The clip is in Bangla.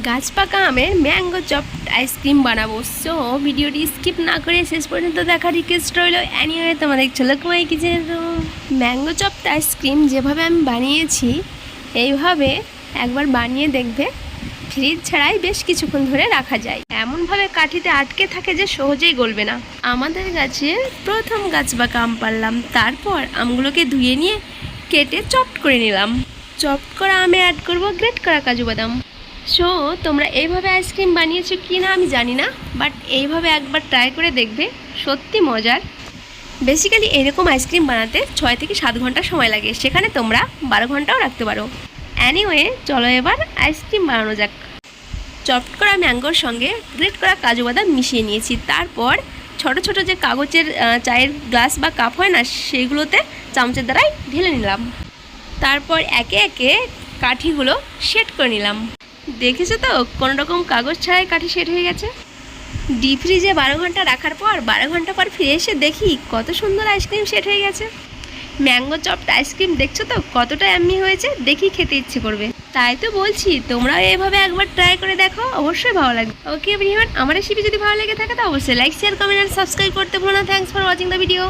গাছ পাকা আমের ম্যাঙ্গো চপ আইসক্রিম বানাবো। সো ভিডিওটি স্কিপ না করে শেষ পর্যন্ত দেখার রিকোয়েস্ট রইল। অ্যানিওয়ে তোমাদের Jhalakmai kitchen mango chop ice cream যেভাবে আমি বানিয়েছি, এইভাবে একবার বানিয়ে দেখবে। ফ্রিজ ছাড়াই বেশ কিছুক্ষণ ধরে রাখা যায়। এমনভাবে কাঠিতে আটকে থাকে যে সহজেই গলবে না। আমাদের গাছে প্রথম গাছ পাকা আম পারলাম তারপর আমগুলোকে ধুয়ে নিয়ে কেটে চপড করে নিলাম। চপড করা আমে অ্যাড করব গ্রেট করা কাজু বাদাম। সো তোমরা এইভাবে আইসক্রিম বানিয়েছো কি না আমি জানি না বাট এইভাবে একবার ট্রাই করে দেখবে, সত্যি মজার। বেসিক্যালি এরকম আইসক্রিম বানাতে ছয় থেকে সাত ঘণ্টা সময় লাগে, সেখানে তোমরা বারো ঘন্টাও রাখতে পারো। অ্যানিওয়ে চলো এবার আইসক্রিম বানানো যাক। চপড করা ম্যাঙ্গোর সঙ্গে গ্রেট করা কাজু বাদাম মিশিয়ে নিয়েছি, তারপর ছোট ছোট যে কাগজের চায়ের গ্লাস বা কাপ হয় না, সেগুলোতে চামচের দ্বারাই ঢেলে নিলাম। তারপর একে একে কাঠিগুলো সেট করে নিলাম। দেখেছ তো? কোনো রকম কাগজ ছাড়াই কাঠি সেট হয়ে গেছে? ডিপ ফ্রিজে বারো ঘণ্টা রাখার পর বারো ঘণ্টা পর ফিরে এসে দেখি কত সুন্দর আইসক্রিম সেট হয়ে গেছে। ম্যাঙ্গো চপড আইসক্রিম দেখছ তো? কতটা এমনি হয়েছে? দেখি খেতে ইচ্ছে করবে। তাই তো বলছি, তোমরাও এভাবে একবার ট্রাই করে দেখো। অবশ্যই ভালো লাগবে। ওকে আমার রেসিপি যদি ভালো লেগে থাকে তো অবশ্যই লাইক শেয়ার কমেন্ট আর সাবস্ক্রাইব করতে ভুলো না। Thanks for watching the video